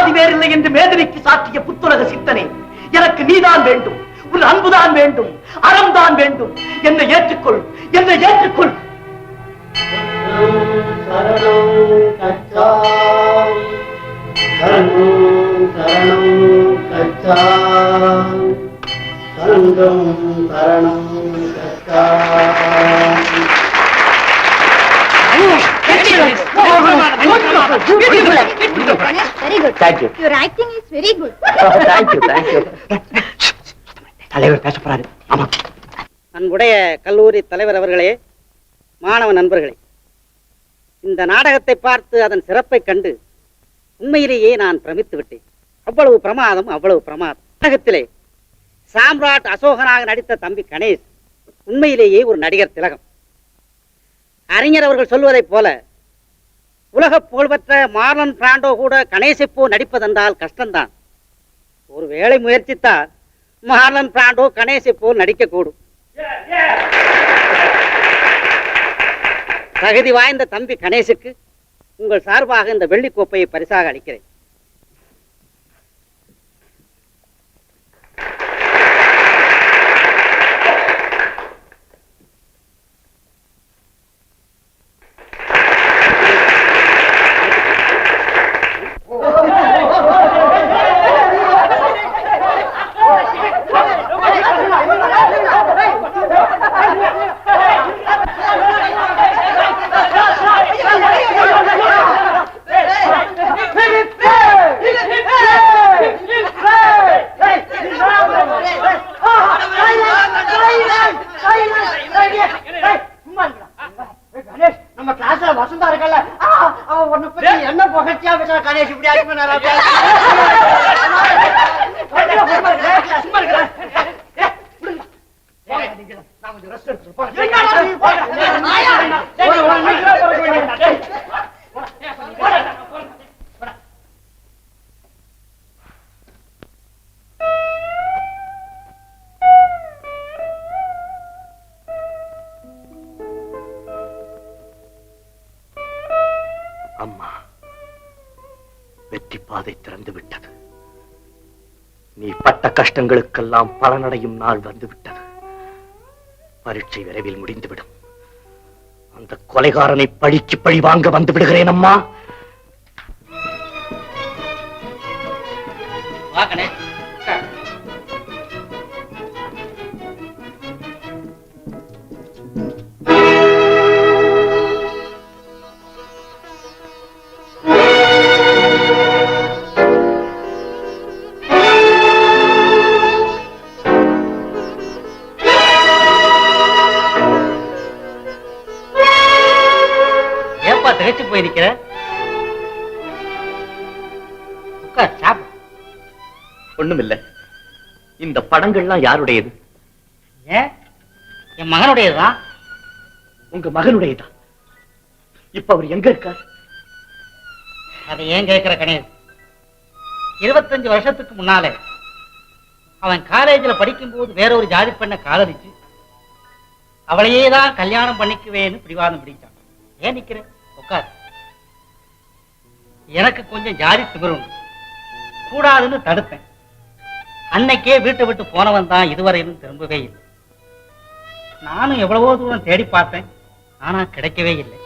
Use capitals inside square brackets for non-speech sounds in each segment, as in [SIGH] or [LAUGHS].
சாதி வேறில்லை என்று மேதினிக்கு சாற்றிய புத்துலக சித்தனை எனக்கு நீதான் வேண்டும் உன் அன்புதான் வேண்டும் அறம்தான் வேண்டும். என்னை ஏற்றுக்கொள் என்னை ஏற்றுக்கொள். சரணம் கச்சாமி சரணம் சரணம் தலைவர் பேச போறாரு. ஆமா. அன்புடைய கல்லூரி தலைவர் அவர்களே மாணவ நண்பர்களே இந்த நாடகத்தை பார்த்து அதன் சிறப்பை கண்டு உண்மையிலேயே நான் பிரமித்து விட்டேன். அவ்வளவு பிரமாதம் அவ்வளவு பிரமாதம். நாடகத்திலே சாம்ராட் அசோகனாக நடித்த தம்பி கணேஷ் உண்மையிலேயே ஒரு நடிகர் திலகம். அறிஞர் அவர்கள் சொல்வதைப் போல உலக புகழ்பெற்ற மார்லன் பிராண்டோ கூட கணேசப்பூ நடிப்பதென்றால் கஷ்டம்தான். ஒரு வேளை முயற்சித்தால் மார்லன் பிராண்டோ கணேசப்பூ நடிக்கக்கூடும். தகுதி வாய்ந்த தம்பி கணேசுக்கு உங்கள் சார்பாக இந்த வெள்ளிக்கோப்பையை பரிசாக அளிக்கிறேன். அம்மா வெற்றி பாதை திறந்து விட்டது நீ பட்ட கஷ்டங்களுக்கெல்லாம் பலனடையும் நாள் வந்துவிட்டது. பரீட்சை விரைவில் முடிந்துவிடும். அந்த கொலைகாரனை பழிக்கு பழி வாங்க வந்து விடுகிறேன் அம்மா. வா உட்கார் சாப்பிடு இந்த படங்கள்லாம் யாருடையது? ஏன் என் மகனுடையதுதான் உங்க மகனுடையதான் இப்ப அவர் எங்க இருக்கார்? அதை ஏன் கேட்கிற கணேஷ்? இருபத்தஞ்சு வருஷத்துக்கு முன்னாலே அவன் காலேஜில் படிக்கும்போது வேற ஒரு ஜாதி பெண்ணை காதலிச்சு அவளையே தான் கல்யாணம் பண்ணிக்குவேன்னு பிடிவாதம் பிடிச்சான். ஏன் நிக்கிற உட்கார். எனக்கு கொஞ்சம் ஜாதி திமிரு உண்டு கூடாதுன்னு தடுத்தேன். அன்னைக்கே வீட்டை விட்டு போனவன் தான் இதுவரையிலும் திரும்பவே இல்லை. நானும் எவ்வளவோ தூரம் தேடி பார்த்தேன் ஆனா கிடைக்கவே இல்லை.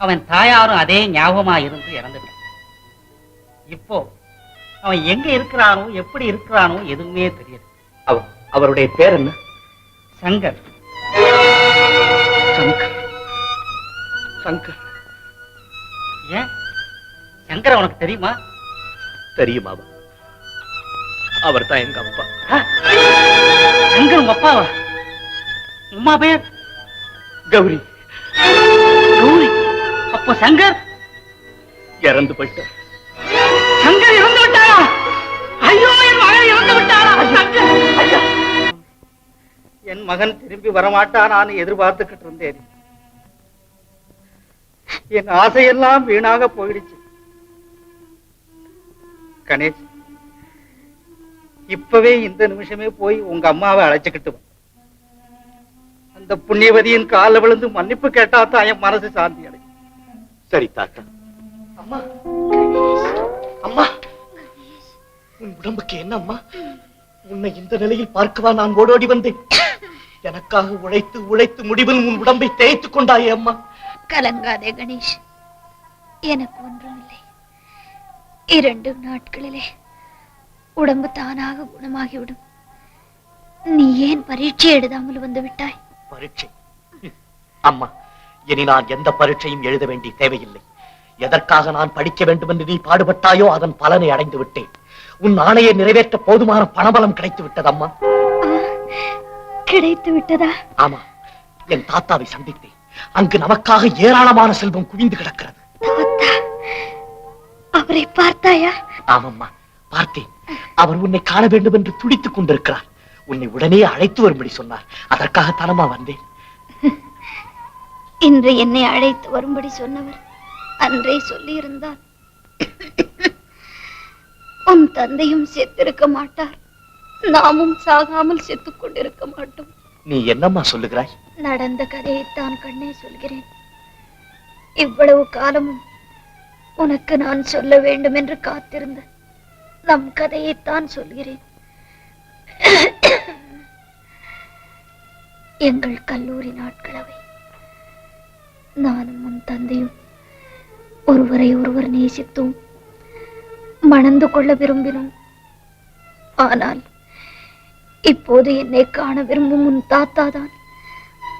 அவன் தாயாரும் அதே ஞாபகமா இருந்து இறந்துட்டான். இப்போ அவன் எங்க இருக்கிறானோ எப்படி இருக்கிறானோ எதுவுமே தெரியல. அவர் அவருடைய பேர் என்ன? சங்கர். சங்கர். சங்கர். ஏன்? சங்கர் உனக்கு தெரியுமா? தெரியுமாவா அவர் தான் எங்க அப்பா. சங்கர் உங்க அப்பாவா? உம்மா பேர் கௌரி. கௌரி அப்போ சங்கர்? இறந்து போயிட்டார். சங்கர் இறந்து விட்டாரா? ஐயோ என் மகன் இறந்து விட்டாரா? சங்கர். ஐயா. என் மகன் திரும்பி வரமாட்டானான்னு எதிர்பார்த்துக்கிட்டு இருந்தேன். என் ஆசையெல்லாம் வீணாக போயிடுச்சு. கணேஷ் இப்பவே இந்த நிமிஷமே போய் உங்க அம்மாவை அழைச்சுக்கிட்டு வா. அந்த புண்ணியவதியின் கால விழுந்து மன்னிப்பு கேட்டா தான் என் மனசு சாந்தி அடையும். சரி தாத்தா அம்மா அம்மா. உடம்புக்கு என்ன அம்மா உன்னை இந்த நிலையில் பார்க்கவா நான் ஓடோடி வந்தேன். எனக்காக உழைத்து உழைத்து முடிவில் உன் உடம்பை தேய்த்துக் கொண்டாயே அம்மா. கலங்காதே கணேஷ். எனக்கு ஒன்றுமில்லை இரண்டு நாட்களிலே உடம்பு தானாக குணமாகிவிடும். நீ ஏன் பரீட்சை எழுதாமல் வந்து விட்டாய்? பரீட்சை. அம்மா இனி நான் எந்த பரீட்சையும் எழுத வேண்டிய தேவையில்லை. எதற்காக நான் படிக்க வேண்டும் என்று நீ பாடுபட்டாயோ அதன் பலனை அடைந்து விட்டேன். உன் ஆணையை நிறைவேற்ற போதுமான பணபலம் கிடைத்து விட்டது அம்மா. கிடைத்து விட்டதா? ஆமா என் தாத்தாவை சந்தித்தேன். அங்கு நமக்காக ஏராளமான செல்வம் குவிந்து கிடக்கிறது. அவரை பார்த்தாயா? ஆமம்மா பார்த்தேன். அவர் உன்னை காண வேண்டும் என்று துடித்துக் கொண்டிருக்கிறார். உன்னை உடனே அழைத்து வரும்படி சொன்னார். அதற்காகத்தானம்மா வந்தேன். இன்று என்னை அழைத்து வரும்படி சொன்னவர் அன்றே சொல்லியிருந்தார். உன் தந்தையும் செத்திருக்க மாட்டார். நாமும் சாகாமல் செத்துக் கொண்டிருக்க மாட்டோம். நீ என்னம்மா சொல்லுகிறாய்? நடந்த கதையைத்தான் கண்ணே சொல்கிறேன். இவ்வளவு காலமும் உனக்கு நான் சொல்ல வேண்டும் என்று காத்திருந்த நம் கதையைத்தான் சொல்கிறேன். எங்கள் கல்லூரி நாட்களவை. நானும் உன் தந்தையும் ஒருவரை ஒருவர் நேசித்தோம். மணந்து கொள்ள விரும்பினோம். ஆனால் இப்போது என்னை காண விரும்பும் உன் தாத்தாதான்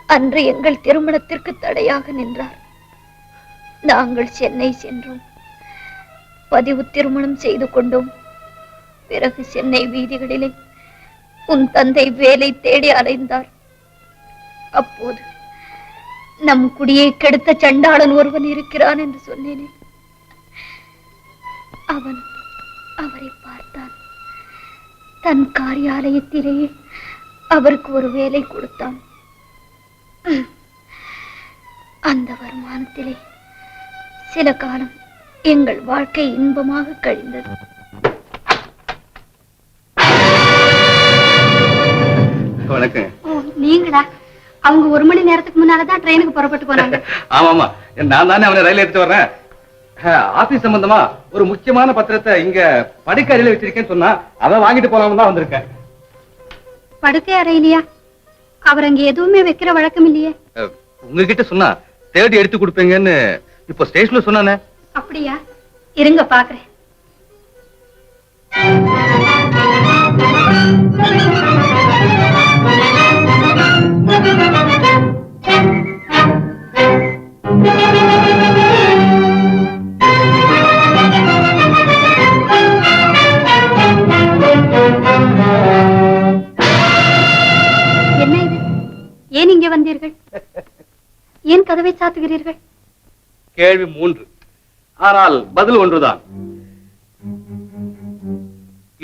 அன்று எங்கள் திருமணத்திற்கு தடையாக நின்றார். நாங்கள் சென்னை சென்றோம். பதிவு திருமணம் செய்து கொண்டோம். பிறகு சென்னை வீதிகளிலே உன் தந்தை வேலை தேடி அலைந்தார். அப்போது நம் குடியை கெடுத்த சண்டாளன் ஒருவன் இருக்கிறான் என்று சொன்னேனே. அவன் அவரை பார்த்தான். தன் காரியாலயத்திலேயே அவருக்கு ஒரு வேலை கொடுத்தான். அந்த வருமானத்திலே சில காலம் எங்கள் வாழ்க்கை இன்பமாக கழிந்தது. வணக்கம் நீங்களா? அவங்க ஒரு மணி நேரத்துக்கு முன்னாலதான் ட்ரெயினுக்கு புறப்பட்டு போனாங்க. [LAUGHS] ஆமா ஆமா நான் தானே அவனை ரயில் எடுத்து வர்றேன். ஆபீஸ் சம்பந்தமா ஒரு முக்கியமான பத்திரத்தை இங்க படுக்கறையில வச்சிருக்கேன்னு சொன்னா அதை வாங்கிட்டு போலாம்னு தான் வந்திருக்கேன். படுக்கை அறையிலையா அவர் அங்க எதுவுமே வைக்கிற வழக்கம் இல்லையே. உங்ககிட்ட சொன்னா தேடி எடுத்து கொடுப்பீங்கன்னு இப்போ ஸ்டேஷன்ல சொன்னானே. அப்படியா? இருங்க பாக்குறேன். என்ன இது? ஏன் இங்கே வந்தீர்கள்? ஏன் கதவை சாத்துகிறீர்கள்? கேள்வி மூன்று. ஆனால் பதில் ஒன்றுதான்.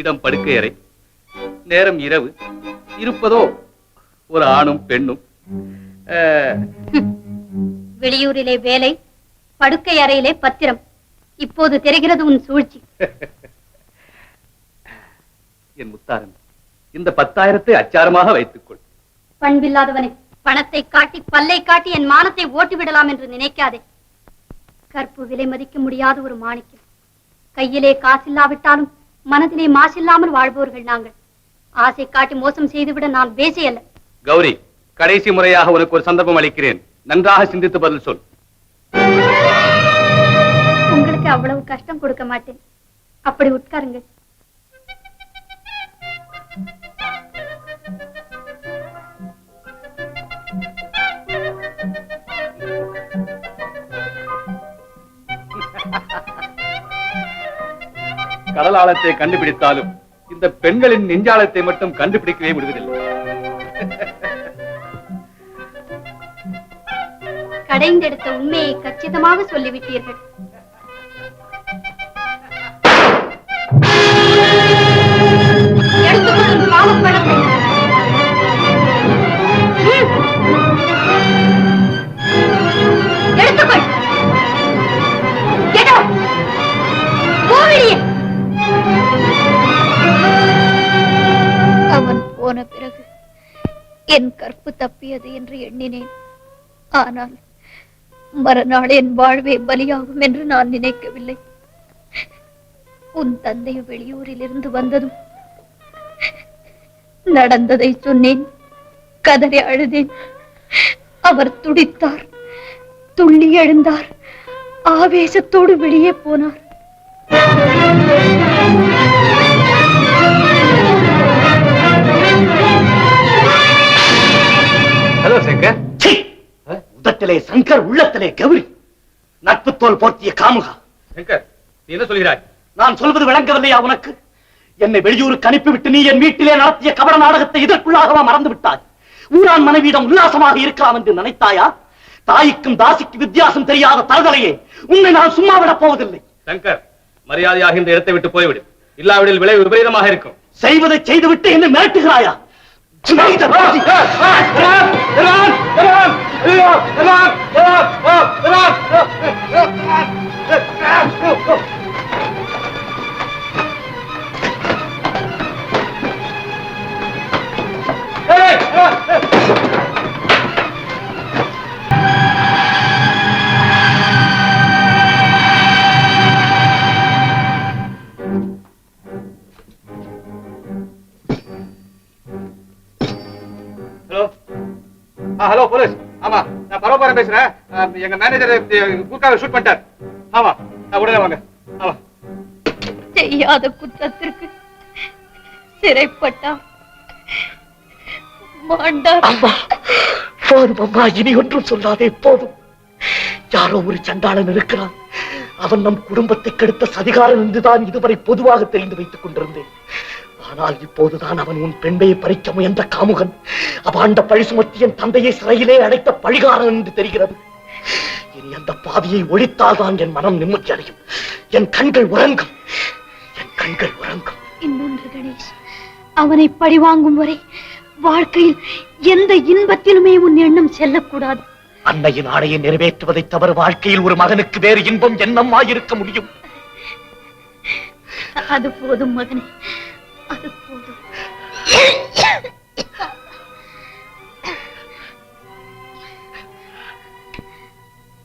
இடம் படுக்கை அறை நேரம் இரவு இருப்பதோ ஒரு ஆணும் பெண்ணும். வெளியூரிலே வேலை படுக்கை அறையிலே பத்திரம். இப்போது தெரிகிறது உன் சூழ்ச்சி. என் முத்தாரன் இந்த பத்தாயிரத்தை அச்சாரமாக வைத்துக்கொள். பண்பில்லாதவனே பணத்தை காட்டி பல்லை காட்டி என் மானத்தை ஓட்டி விடலாம் என்று நினைக்காதே. கற்பு விலை மதிக்க முடியாத ஒரு மாணிக்கம். கையிலே காசில்லாவிட்டாலும் மனதிலே மாசில்லாமல் வாழ்பவர்கள் நாங்கள். ஆசை காட்டி மோசம் செய்துவிட நான் பேசி அல்ல. கௌரி கடைசி முறையாக உனக்கு ஒரு சந்தர்ப்பம் அளிக்கிறேன். நன்றாக சிந்தித்து பதில் சொல். உங்களுக்கு அவ்வளவு கஷ்டம் கொடுக்க மாட்டேன். அப்படி உட்காருங்கள். கடல் ஆழத்தை கண்டுபிடித்தாலும் இந்த பெண்களின் நெஞ்சாலத்தை மட்டும் கண்டுபிடிக்கவே விடுவதில்லை. கடைந்தெடுத்த உண்மையை கச்சிதமாக சொல்லிவிட்டீர்கள். என் கற்பு தப்பியது என்று எண்ணினேன். ஆனால் மறுநாள் என் வாழ்வே பலியாகும் என்று நான் நினைக்கவில்லை. உன் தந்தை வெளியூரில் இருந்து வந்ததும் நடந்ததை சொன்னேன். கதறி அழுதேன். அவர் துடித்தார் துள்ளி எழுந்தார் ஆவேசத்தோடு வெளியே போனார். உதட்டிலே சங்கர் உள்ளத்திலே கௌரி. நட்பு தோல் போர்த்திய காமுகா. சங்கர் நீ என்ன சொல்கிறாய்? நான் சொல்வது விளங்கவில்லையா உனக்கு? என்னை வெளியூருக்கு அனுப்பிவிட்டு நீ என் வீட்டிலே நடத்திய கபட நாடகத்தை இதற்குள்ளாகவா மறந்து விட்டாய் ஊரான் மனைவியிடம் உல்லாசமாக இருக்கலாம் என்று நினைத்தாயா? தாய்க்கும் தாசிக்கு வித்தியாசம் தெரியாத தருதலையே உன்னை நான் சும்மா விடப் போவதில்லை. சங்கர் மரியாதையாக இந்த இடத்தை விட்டு போய்விடு. இல்லாவிடில் விளைவு விபரீதமாக இருக்கும். செய்வதை செய்துவிட்டு என்னை மிரட்டுகிறாயா? Hey! Hello police. ஆமா நான் பரவாயில்ல பேசுறேன். எங்க மேனேஜர் குறுக்காக ஷூட் பண்ணிட்டார். ஆமா நான் உடனே வாங்க. ஆமா. செய்யாத குற்றத்திற்கு சிறைப்பட்டார் மாண்டார் அம்மா போதும் அம்மா இனி ஒன்றும் சொல்லாதே போதும். யாரோ ஒரு சண்டாளன் இருக்கிறான். அவன் நம் குடும்பத்தை கெடுத்த சதிகாரன் என்றுதான் இதுவரை பொதுவாக தெரிந்து வைத்துக் கொண்டிருந்தேன். ஆனால் இப்போதுதான் அவன் உன் பெண்மையை பறிக்க முயன்ற காமுகன். அவாண்ட பழி சுமத்தி என் தந்தையை சிறையிலே அடைத்த பழிகாரன் என்று தெரிகிறது. இனி அந்த பாவியை ஒழித்தால்தான் என் மனம் நிம்மதி அடையும். என் கண்கள் உறங்கும். என் கண்கள் உறங்கும். இன்னொன்று கணேஷ் அவனை பழிவாங்கும் வரை வாழ்க்கையில் எந்த இன்பத்திலுமே உன் எண்ணம் செல்லக்கூடாது. அன்னையின் ஆணையை நிறைவேற்றுவதை தவிர வாழ்க்கையில் ஒரு மகனுக்கு வேறு இன்பம் என்னம்மா இருக்க முடியும். அது போதும் மகனே. அது போதும்.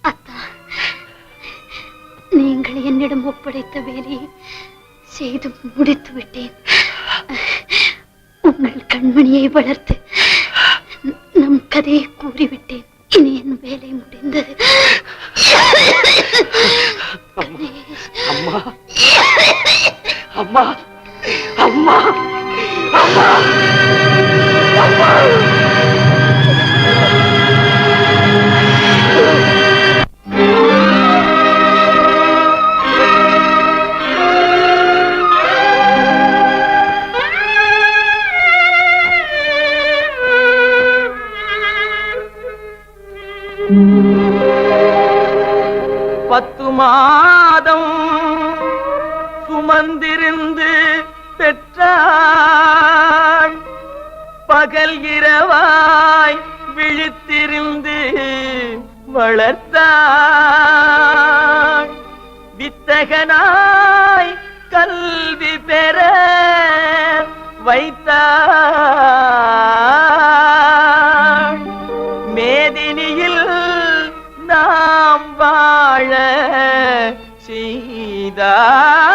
அத்தா நீங்கள் என்னிடம் ஒப்படைத்த வேலையை செய்து முடித்து விட்டேன் உங்கள் கண்மணியை வளர்த்து வளர்த்தாள் வித்தகனாய் கல்வி பெற வைத்தாள் மேதினியில் நாம் வாழ செய்தாள்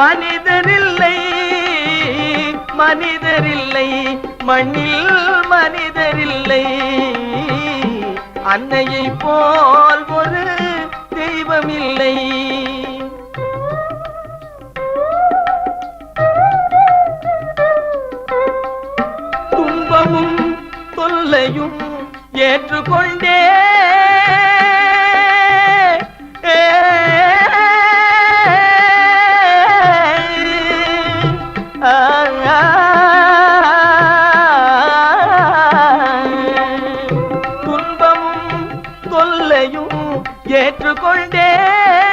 மனிதரில்லை மனிதரில்லை மண்ணில் மனிதரில்லை. அன்னையை போல் ஒரு தெய்வமில்லை. துன்பமும் தொல்லையும் ஏற்றுக்கொண்டே கவலையும் ஏற்றுக்கொண்டே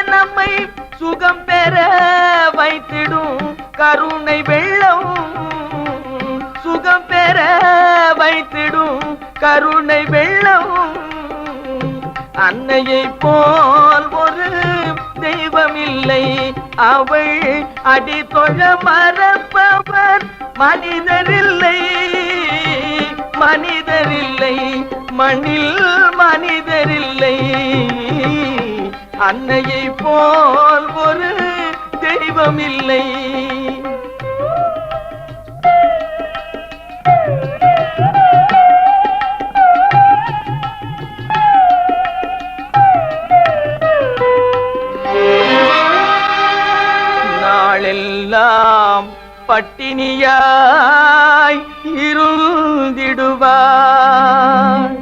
நம்மை சுகம் பெற வைத்திடும் கருணை வெள்ளம். சுகம் பெற வைத்திடும் கருணை வெள்ளம். அன்னையை போல் ஒரு தெய்வம் இல்லை அவள் அடி தொழ மறப்பவர் மனிதரில்லை மனிதரில்லை மண்ணில் மனிதரில்லை. அன்னையை போல் ஒரு தெய்வம் இல்லை நாளெல்லாம் பட்டினியாய் விடுவார்.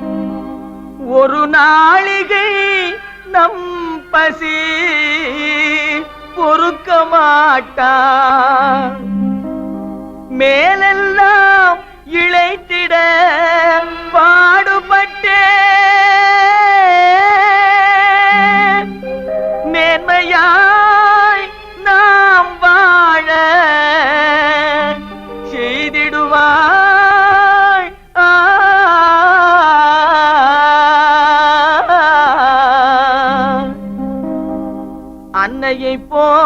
ஒரு நாளிகை நம் பசி பொறுக்க மாட்டார். மேலெல்லாம் இழைத்திட பாடுபட்டேன்